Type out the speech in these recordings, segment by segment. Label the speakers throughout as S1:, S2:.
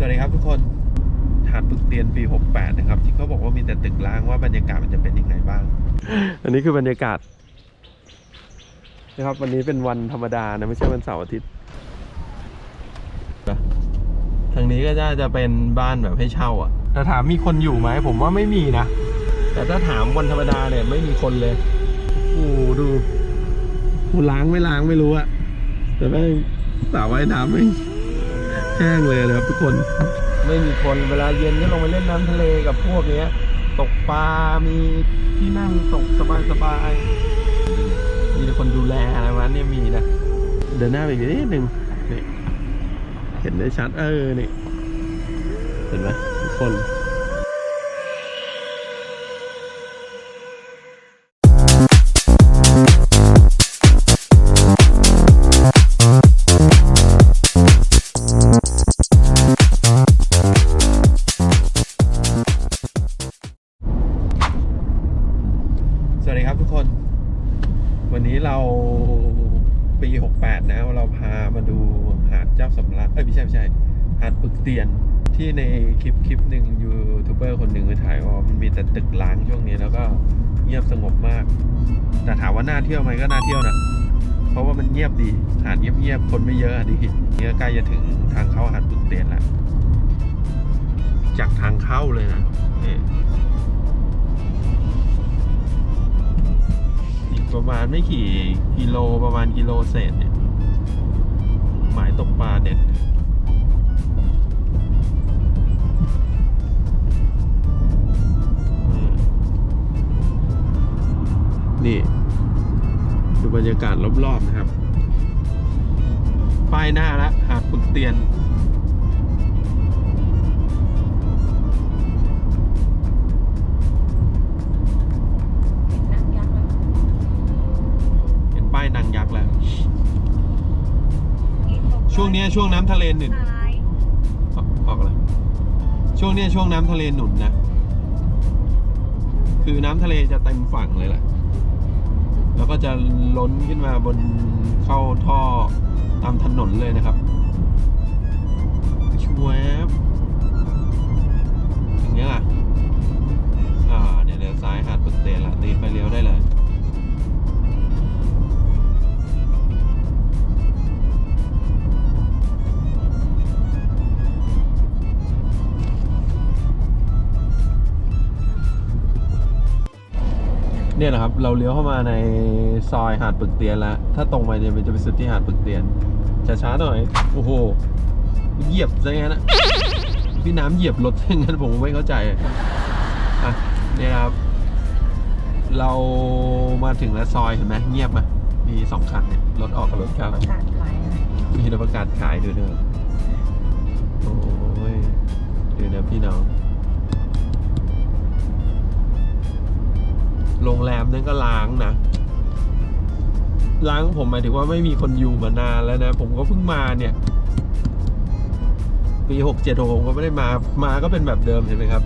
S1: สวัสดีครับทุกคนหาดปึกเตียนปี 68 นะครับ ที่เขาบอกว่ามีแต่ตึกร้างว่าบรรยากาศมันจะเป็นยังไงบ้าง อันนี้คือบรรยากาศนะครับ วันนี้เป็นวันธรรมดานะ ไม่ใช่วันเสาร์อาทิตย์นะทางนี้ก็จะจะเป็นบ้านแบบให้เช่าอะแต่ถามมีคนอยู่ไหมผมว่าไม่มีนะ แต่ถ้าถามวันธรรมดาเนี่ยไม่มีคนเลยโอ้โหดูโหล้างไม่ล้างไม่รู้อะแต่แม่งสระว่ายน้ำไม่ง แห้งเลยนะครับทุกคน ไม่มีคนเวลาเย็นก็ลงไปเล่นน้ำทะเลกับพวกเนี้ย ตกปลา มีที่นั่งตกสบายสบายๆมีแต่คนดูแลอะไรวะเนี่ยมีนะ เดินหน้าไปอีกนิดนึงนี่เห็นได้ชัดเออนี่ เห็นไหมทุกคน ปี68นะเราพามาดูหาดเจ้าสำราญเอ้ยไม่ใช่ไม่ใช่หาดปึกเตียนที่ในคลิปคลิปหนึ่งยูทูบเบอร์คนหนึ่งไปถ่ายว่ามันมีแต่ตึกล้างช่วงนี้แล้วก็เงียบสงบมาก แต่ถามว่าน่าเที่ยวไหมก็น่าเที่ยวนะเพราะว่ามันเงียบดีหาดเงียบๆคนไม่เยอะอะดีนี่ก็ใกล้จะถึงทางเข้าหาดปึกเตียนแล้วจากทางเข้าเลยนะ ประมาณไม่กี่กิโลประมาณกิโลเศษเนี่ย หมายตกปลาเด็ดนี่ดูบรรยากาศรอบๆนะครับ ป้ายหน้าล้วหาดปึกเตียน
S2: นี้ย
S1: ช่วงน้ำทะเลหนุน
S2: ซ้าย
S1: ออกออกเลยช่วงเนี้ยช่วงน้ำทะเลหนุนนะ คือน้ำทะเลจะเต็มฝั่งเลยแหละ แล้วก็จะล้นขึ้นมาบนเข้าท่อตามถนนเลยนะครับชวบอย่างเงี้ยล่ะ อ่า เนี่ยเลี้ยวซ้ายหาดปึกเตนละตีไปเลี้ยวได้เลย เนี่ยนะครับ เราเลี้ยวเข้ามาในซอยหาดปึกเตียนแล้ว ถ้าตรงไปเนี่ยมันจะไปสุดที่หาดปึกเตียนช้าๆหน่อย โอ้โห เหยียบซะงั้นนะพี่น้ำเหยียบรถซะงั้นผมไม่เข้าใจอะเนี่ยครับ เรามาถึงแล้วซอยเห็นไหมเงียบไหมมีสองคันเนี่ยรถออกกับรถเข้า
S2: ประกาศขายอะไร
S1: มีรถประกาศขายด้วยเนอะโอ้ยเดี๋ยวนะพี่น้อง โรงแรมนั้นก็ล้างนะ ล้างผมหมายถึงว่าไม่มีคนอยู่มานานแล้วนะ ผมก็เพิ่งมาเนี่ย ปีหกเจ็ดผมก็ไม่ได้มา มาก็เป็นแบบเดิมเห็นไหมครับ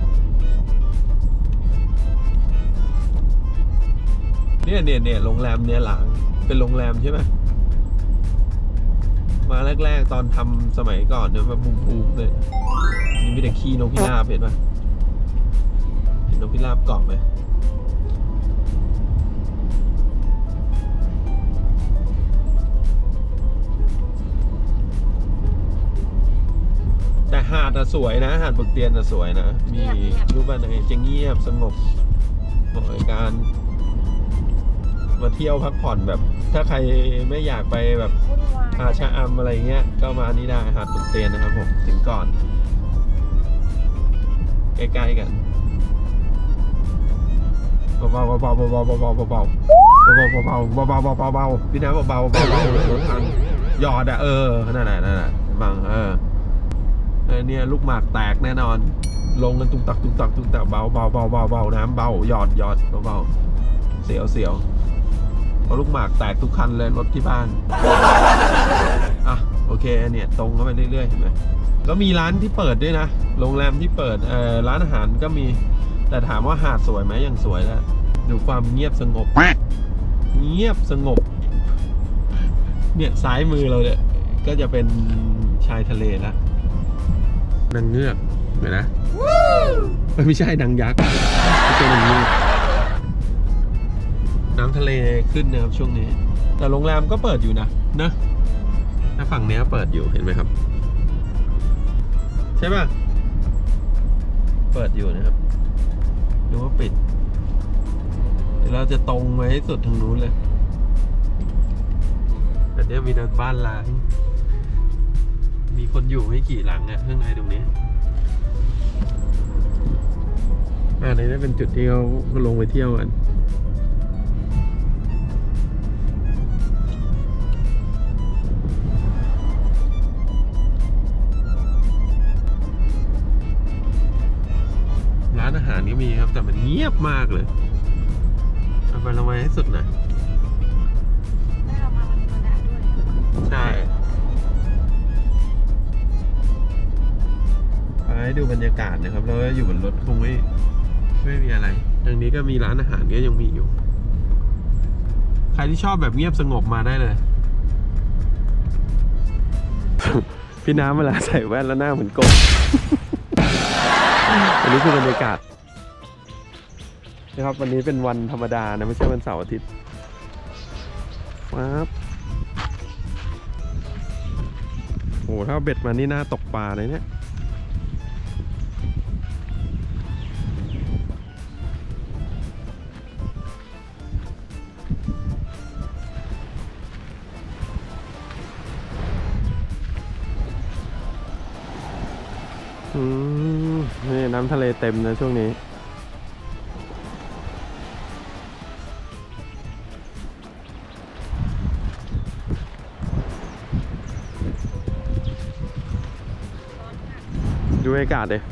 S1: เนี่ยเนี่ยเนี่ยโรงแรมเนี่ยล้าง เป็นโรงแรมใช่ไหมมาแรก ๆ ตอนทำสมัยก่อนเนี่ยมาบูมๆเลยนี่มีแต่ขี้นกพิราบเห็นปะเห็นนกพิราบเกาะไหม หาดอะสวยนะ หาดบึกเตียนอะสวยนะ มีรูปอะไรจะเงียบสงบเหมาะกับการ มาเที่ยวพักผ่อนแบบ ถ้าใครไม่อยากไปแบบ
S2: วุ่นวาย
S1: หาดชะอำอะไรเงี้ย ก็มานี่ได้หาดปึกเตียนนะครับผมถึงก่อน ใกล้ๆกันเบาๆเบาๆเบาๆเบาๆเบาๆเบาๆเบาๆเบาๆเบาๆเบาๆเบาๆพี่น้ำเบาๆเบาๆเบาๆรถทางหยอดอะเออนั่นแหละนั่นแหละบังเออเออเนี่ยลูกหมากแตกแน่นอน ลงกันตุกตักตุกตักตุกตักเบาเบาเบาเบาเบาน้ำเบาหยอดหยอดเบาๆเสียวเสียวเพราะลูกหมากแตกทุกคันเลยรถที่บ้านอะโอเคเนี่ยตรงเข้าไปเรื่อยๆเห็นไหมก็มีร้านที่เปิดด้วยนะ โรงแรมที่เปิดเอ่อร้านอาหารก็มี แต่ถามว่าหาดสวยไหมยังสวยแล้วดูความเงียบสงบ เงียบสงบ เนี่ยซ้ายมือเราเนี่ยก็จะเป็นชายทะเลแล้ว นางเงือกเห็นนะเอ้ยไม่ใช่นางยักษ์ไม่ใช่นางเงือกน้ำทะเลขึ้นนะครับช่วงนี้ แต่โรงแรมก็เปิดอยู่นะนะถ้าฝั่งเนี้ยเปิดอยู่เห็นไหมครับ ใช่ป่ะ เปิดอยู่นะครับหรือว่าปิดเดี๋ยวเราจะตรงไปให้สุดทางนู้นเลยแต่เนี้ยมีแต่บ้านล้าง มีคนอยู่ไม่กี่หลังอะข้างในตรงนี้อ่าในนี้เป็นจุดที่เขาลงไปเที่ยวกันร้านอาหารก็มีครับ แต่มันเงียบมากเลยเอาไปละไว้ให้สุดหน่อย
S2: ได้เรามาวันธรรมดาด้วย
S1: ใช่ ให้ดูบรรยากาศนะครับแล้วอยู่บนรถคงไม่ไม่มีอะไรทางนี้ก็มีร้านอาหารก็ยังมีอยู่ ใครที่ชอบแบบเงียบสงบมาได้เลย พี่น้ำเวลาใส่แว่นแล้วหน้าเหมือนกบ อันนี้คือบรรยากาศนะครับวันนี้เป็นวันธรรมดานะไม่ใช่วันเสาร์อาทิตย์ปั๊บโอ้โหถ้าเอาเบ็ดมานี่น่าตกปลาเลยเนี่ย ทะเลเต็มนะช่วงนี้ ดูบรรยากาศเลย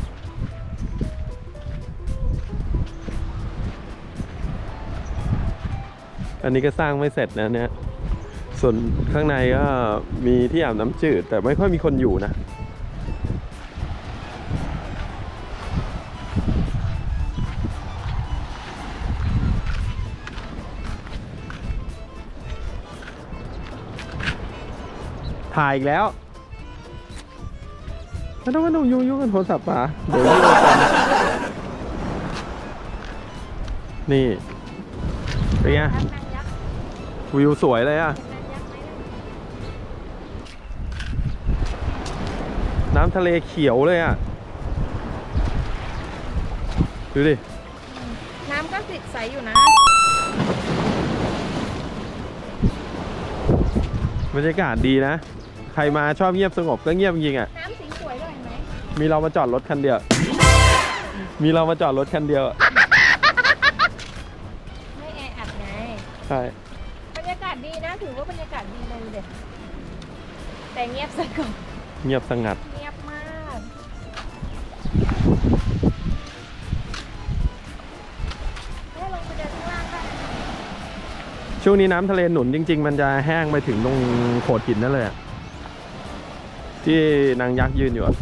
S1: อันนี้ก็สร้างไม่เสร็จนะเนี่ย ส่วนข้างในก็มีที่อาบน้ำจืด แต่ไม่ค่อยมีคนอยู่นะ อีกแล้วไม่ต้องไม่ต้องยุ่งยุ่งกันโทรศัพท์ป่ะเดี๋ยวยุ่งกันนี่เป็นไง
S2: ยักษ์นางยักษ์
S1: วิวสวยเลยอะ
S2: นางยักษ์ไหม
S1: น้ำทะเลเขียวเลยอะดูดิ
S2: น้ำก็สิใสอยู่นะ
S1: บรรยากาศดีนะใค รมาชอบเงียบสงบก็เงียบจริงๆอะ
S2: น้ำสีสวยเลยเห็นไหม
S1: มีเรามาจอดรถคันเดียว มีเรามาจอดรถคันเดียวอะ
S2: ไม่แออัดไง
S1: ใช่
S2: บรรยากาศดีนะ ถือว่าบรรยากาศดีเลยเด็ดแต่เงียบสงบ
S1: เงียบสงัด
S2: เงียบมากให้ลงไปเดินข้างล่างได้
S1: ช่วงนี้น้ำทะเลหนุนจริง ๆ มันจะแห้งไปถึงตรงโขดหินนั่นเลยอะ ที่นางยักษ์ยืนอยู่อะ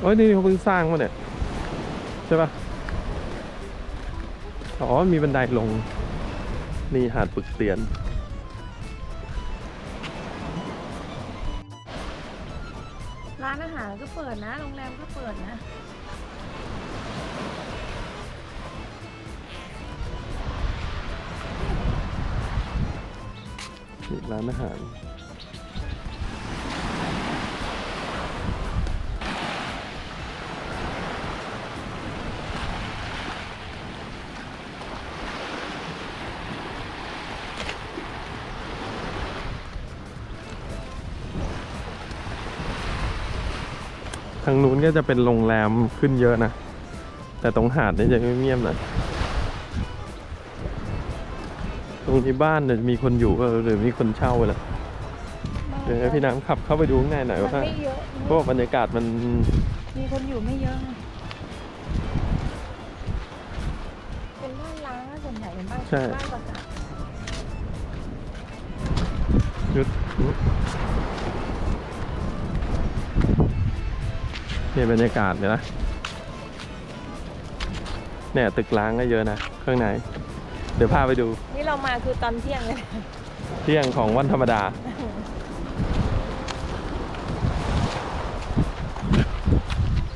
S1: โอ้ยนี่เขาเพิ่งสร้างมาเนี่ยใช่ปะอ๋อ มีบันไดลง นี่หาดปึกเตียน
S2: หารก็เปิดนะ โรงแรมก็เปิดนะ
S1: ร้านอาหาร ทางนู้นก็จะเป็นโรงแรมขึ้นเยอะนะ แต่ตรงหาดนี่จะเงียบๆหน่อยตรงที่บ้านเนี่ยมีคนอยู่ก็หรือมีคนเช่าไปแล้วเดี๋ยวให้พี่น้ำขับเข้าไปดูข้างในหน่อย
S2: มัน
S1: ว่า
S2: ไม่เยอะ
S1: เพราะว่าบรรยากาศมัน
S2: มีคนอยู่ไม่เยอะไงเป็นบ้านล้างนะส่วนใหญ่เป็นบ้าน
S1: ใช่
S2: บ้านประสาท
S1: ยุด นี่ยบรรยากาศเนี่ยนะเนี่ยตึกล้างก็เยอะนะข้างใน เดี๋ยวพาไปดู
S2: นี่เรามาคือตอนเที่ยงเลย
S1: เที่ยงของวันธรรมดา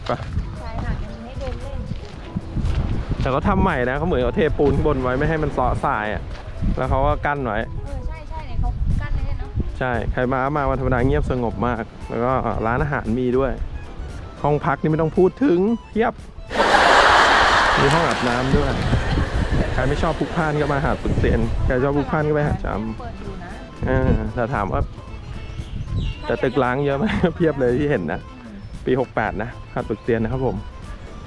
S1: ไป
S2: ชายหาดยังมีให้เดินเล่น
S1: แต่เขาทำใหม่นะเขาเหมือนเขาเทปูนข้างบนไว้ไม่ให้มันเซาะทรายอะ แล้วเขาก็กั้นไว้
S2: เออใช่ใช่เนี่ยเขากั้นไว้เนี่ยเนาะ
S1: ใช่ ใครมามาวันธรรมดาเงียบสงบมาก แล้วก็ร้านอาหารมีด้วย ห้องพักนี่ไม่ต้องพูดถึงเพียบ มีห้องอาบน้ำด้วย ใครไม่ชอบพุกพ่านก็มาหาดปึกเซียน ใครชอบพุกพ่านก็ไปหาดจ
S2: เปิดอยู่นะำ
S1: เออแต่ถามว่าแต่ตึกล้างเยอะไหม เพียบเลยที่เห็นนะ ปี 68 นะหาดปึกเซียนนะครับผม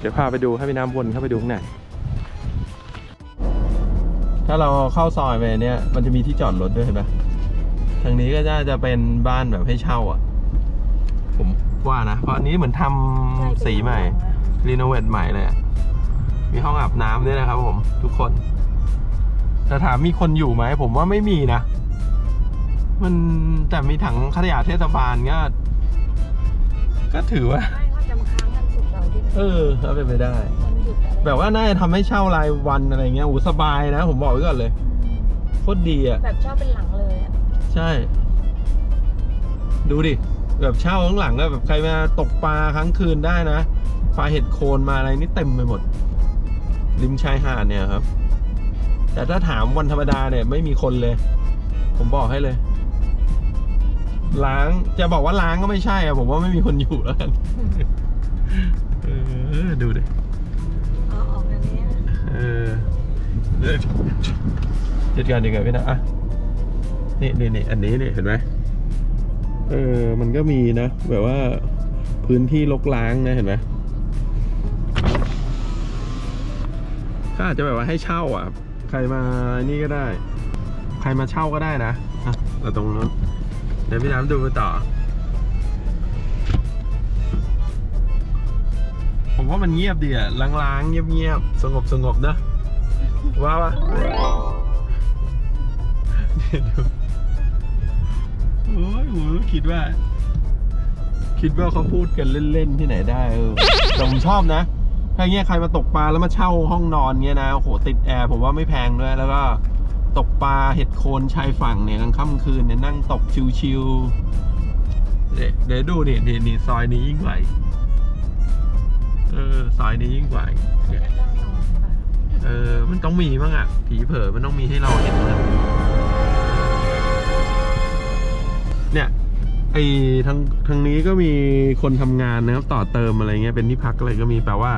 S1: เดี๋ยวพาไปดูให้พี่น้ำวนเข้าไปดูข้างในถ้าเราเข้าซอยไปเนี่ย มันจะมีที่จอดรถด้วยเห็นไหมทางนี้ก็จะจะเป็นบ้านแบบให้เช่าอะ ว่านะ เพราะอันนี้เหมือนทำสีใหม่ รีโนเวทใหม่เลยอะมีห้องอาบน้ำด้วยนะครับผม ทุกคน แต่ถามมีคนอยู่ไหม ผมว่าไม่มีนะ มันแต่มีถังขยะเทศบาลก็ ก็ถือว่า
S2: ไม่เขาจะมาค้างกันสุกร์เสาร์อาที่
S1: เออเอาเป็นไปได้
S2: มันหยุดอะไร
S1: แบบว่าน่าจะทำให้เช่ารายวันอะไรเงี้ยโอ้สบายนะ ผมบอกไว้ก่อนเลยโคตรดีอะ
S2: แบบชอบเป็นหลังเลยอะ
S1: ใช่ ดูดิ แบบเช่าข้างหลังก็แบบใครมาตกปลาครั้งคืนได้นะปลาเห็ดโคนมาอะไรนี่เต็มไปหมด ริมชายหาดเนี่ยครับ แต่ถ้าถามวันธรรมดาเนี่ยไม่มีคนเลย ผมบอกให้เลยล้างจะบอกว่าล้างก็ไม่ใช่อะผมว่าไม่มีคนอยู่แล้วกันเออดูดิ
S2: อ๋อออกแบบนี้นะ
S1: เออเดี๋ยวจัดการยังไงพี่นะอะนี่นี่นี่อันนี้นี่เห็นไหม เออ มันก็มีนะ แบบว่าพื้นที่ลกล้างนะ เห็นไหมก็อาจจะแบบว่าให้เช่าอะ ใครมานี่ก็ได้ ใครมาเช่าก็ได้นะอะเราตรงนู้นเดี๋ยวพี่น้ำดูไปต่อ ผมว่ามันเงียบดีอะล้างๆ เงียบๆ สงบสงบๆนะว่าปะเนี่ยดู โอ้ยผมคิดว่า คิดว่าเขาพูดกันเล่นๆที่ไหนได้เออแต่ผมชอบนะ ถ้าเงี้ยใครมาตกปลาแล้วมาเช่าห้องนอนเงี้ยนะโอ้โหติดแอร์ผมว่าไม่แพงด้วย แล้วก็ตกปลาเห็ดโคนชายฝั่งเนี่ยกลางค่ำคืนเนี่ยนั่งตกชิวๆเดี๋ยวดี๋ยวดูนี่นี่นี่ซอยนี้ยิ่งไหวเออซอยนี้ยิ่งกว่าอีกเออ มันต้องมีบ้างอะผีเผลอมันต้องมีให้เราเห็นนะ เนี่ยไอ้ทางทางนี้ก็มีคนทำงานนะครับต่อเติมอะไรเงี้ยเป็นที่พักอะไรก็มีแปลว่า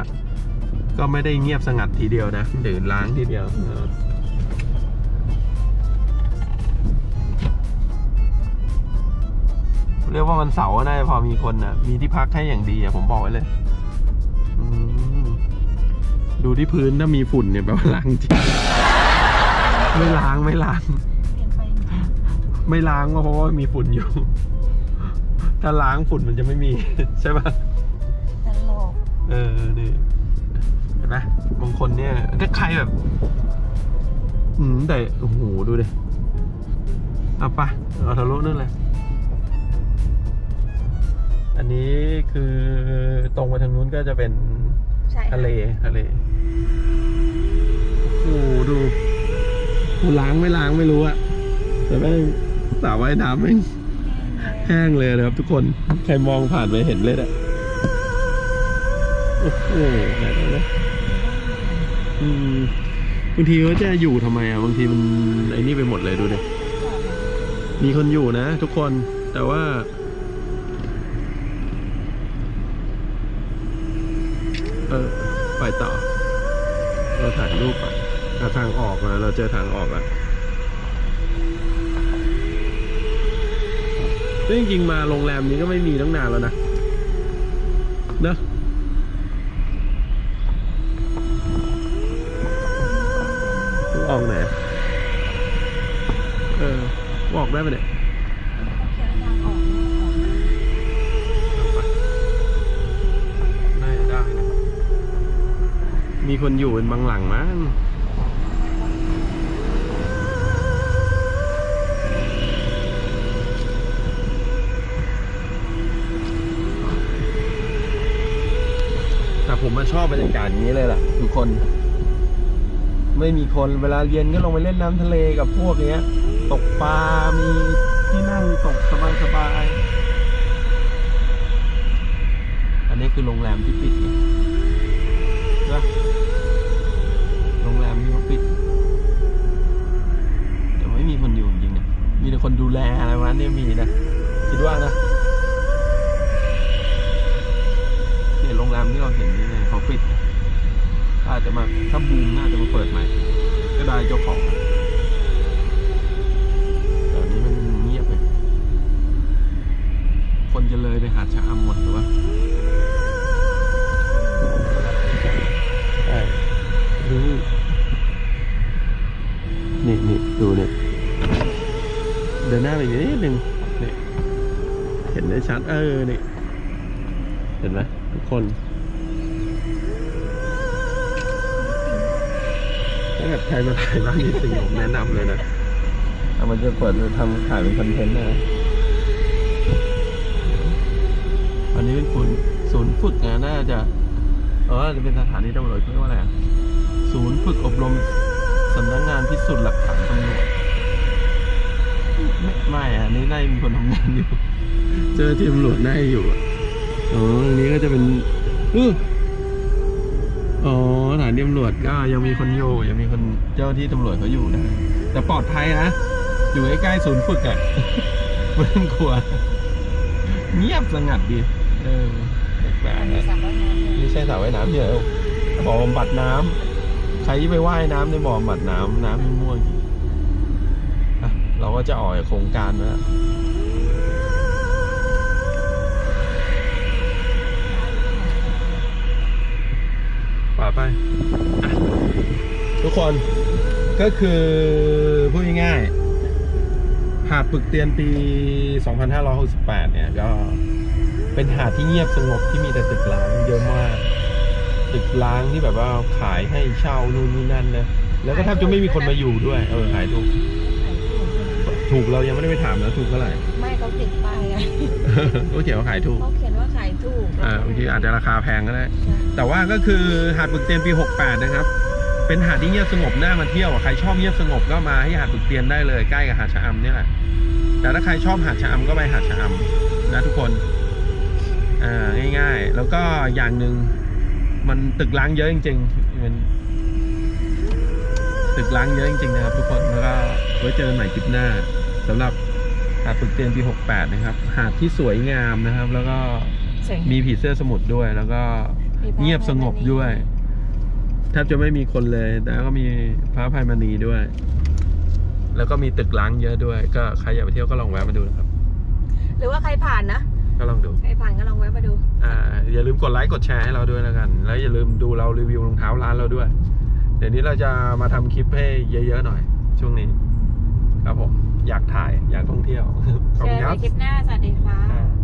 S1: ก็ไม่ได้เงียบสงัดทีเดียวนะเดินล้างทีเดียวเรียกว่าวันเสาร์น่าจะพอมีคนนะมีที่พักให้อย่างดีอะผมบอกไว้เลยดูที่พื้นถ้ามีฝุ่นเนี่ยแปลว่าล้างจริงไม่ล้างไม่ล้าง
S2: ไม่
S1: ล้างก็เพราะว่ามีฝุ่นอยู่ ถ้าล้างฝุ่นมันจะไม่มี ใช่ปะ
S2: ๆตลก
S1: เออนี่เห็นไหมบางคนเนี่ยถ้าใครแบบ อืมแต่โอ้โหดูดิเอาไปะเอาทะลุนู่นเลย อันนี้คือตรงไปทางนู้นก็จะเป็น
S2: ใช่
S1: ทะเลทะเลโอ้โหดูกูล้างไม่ล้างไม่รู้อะแต่แม่ง สระว่ายน้ำแม่งแห้งเลยนะครับทุกคน ใครมองผ่านไปเห็นเลยอะโอ้โหไหนๆนะอืมบางทีเขาจะอยู่ทำไมอะบางทีมันไอ้นี่ไปหมดเลยดูดิมีคนอยู่นะทุกคน แต่ว่าเออไปต่อ เราถ่ายรูปไปทางออกมาเราเจอทางออกแล้ว ซึ่งจริงๆมาโรงแรมนี้ก็ไม่มีตั้งนานแล้วนะเนอะออกไหนเออออกได้ปะเนี่ย
S2: แค่ทางออกนี่ออกมา
S1: น่าจะได้นะมีคนอยู่เป็นบางหลังมั้ง ผมมาชอบบรรยากาศอย่างนี้เลยล่ะทุกคน ไม่มีคนเวลาเย็นก็ลงไปเล่นน้ำทะเลกับพวกเนี้ย ตกปลา มีที่นั่งตกสบายสบายๆอันนี้คือโรงแรมที่ปิดไงใช่ปะโรงแรมที่เขาปิดแต่ไม่มีคนอยู่จริงๆนะมีแต่คนดูแลอะไรวะเนี่ยมีนะ คิดว่านะ จะมาถ้าบูมน่าจะมาเปิดใหม่ ก็ได้เจ้าของแต่นี้มันเงียบไปคนจะเลยไปหาดชะอำหมดหรือวะใช่ดูนี่นี่ดูเนี่ยเดินหน้าไปนิดนึงนี่เห็นได้ชัดเออนี่เห็นไหมทุกคน ถ้าเกิดใครมาถ่ายบ้านนี้สิงผมแนะนำเลยนะเอามันจะเปิดทำถ่ายเป็นคอนเทนต์นะอันนี้เป็นคุณศูนย์ฝึกนะน่าจะเออจะเป็นสถานีตำรวจเขาเรียกว่าอะไรอะศูนย์ฝึกอบรมสำนักงานพิสูจน์หลักฐานตำรวจไม่ไม่อะอันนี้น่าจะมีคนทำงานอยู่ เจอที่ตำรวจน่าจะอยู่อะอ๋ออันนี้ก็จะเป็นอื้อ อ๋อสถานีตำรวจก็ยังมีคนอยู่ยังมีคนเจ้าที่ตำรวจเขาอยู่นะ แต่ปลอดภัยนะ อยู่ใกล้ๆศูนย์ฝึกอะไม่ต้องกลัว เงียบสงัดดี เออแปลกๆนะ
S2: สระว่ายน้ำเนี่ย
S1: ไม่ใช่สระว่ายน้ำเดียวบ่อบำบัดน้ำใครที่ไปว่ายน้ำในบ่อบำบัดน้ำน้ำไม่ม่วงอีกอะเราก็จะออกจากโครงการแล้ว ไปอะทุกคนก็คือพูดง่ายๆหาดปึกเตียนปี 2568 เนี่ย ก็เป็นหาดที่เงียบสงบที่มีแต่ตึกร้างเยอะมากตึกร้างที่แบบว่าขายให้เช่านู่นนี่นั่นนะแล้วก็แทบจะไม่มีคนมาอยู่ด้วย เออขายถูก ถูกเรายังไม่ได้ไปถามนะถูกเท่าไหร่
S2: ไม่เขาติดป้ายไง
S1: ก็เขียนว่าขายถูก
S2: เขาเขียนว่าขายถูก
S1: อ่าบางทีอาจจะราคาแพงก็ได้ แต่ว่าก็คือหาดปึกเตียนปี 68 นะครับ เป็นหาดที่เงียบสงบน่ามาเที่ยวใครชอบเงียบสงบก็มาที่หาดปึกเตียนได้เลยใกล้กับหาดชะอำเนี่ยแหละ แต่ถ้าใครชอบหาดชะอำก็ไปหาดชะอำนะทุกคนอ่าง่ายๆ แล้วก็อย่างหนึ่งมันตึกล้างเยอะจริงๆมันตึกล้างเยอะจริงๆนะครับทุกคนแล้วก็ไว้เจอกันใหม่คลิปหน้าสำหรับหาดปึกเตียนปี 68 นะครับ หาดที่สวยงามนะครับ แล้วก็
S2: สวย
S1: มีผีเสื้อสมุทรด้วย แล้วก็
S2: มีพระ
S1: เงียบสงบด้วย แทบจะไม่มีคนเลยแต่ก็มีพระอภัยมณีด้วย แล้วก็มีตึกล้างเยอะด้วย ก็ใครอยากไปเที่ยวก็ลองแวะมาดูนะครับ
S2: หรือว่าใครผ่านนะ
S1: ก็ลองดู
S2: ใครผ่านก็ลองแวะมาดู
S1: อ่าอย่าลืมกดไลค์กดแชร์ให้เราด้วยแล้วกัน แล้วอย่าลืมดูเรารีวิวรองเท้าร้านเราด้วย เดี๋ยวนี้เราจะมาทำคลิปให้เยอะๆหน่อย ช่วงนี้ ครับผม อยากถ่ายอยากท่องเที่ยวขอบ
S2: เจ
S1: คุ
S2: อ
S1: ณค
S2: กั
S1: รั
S2: น
S1: บ
S2: คลิปหน้า สวัสดีค่ะ
S1: อ่า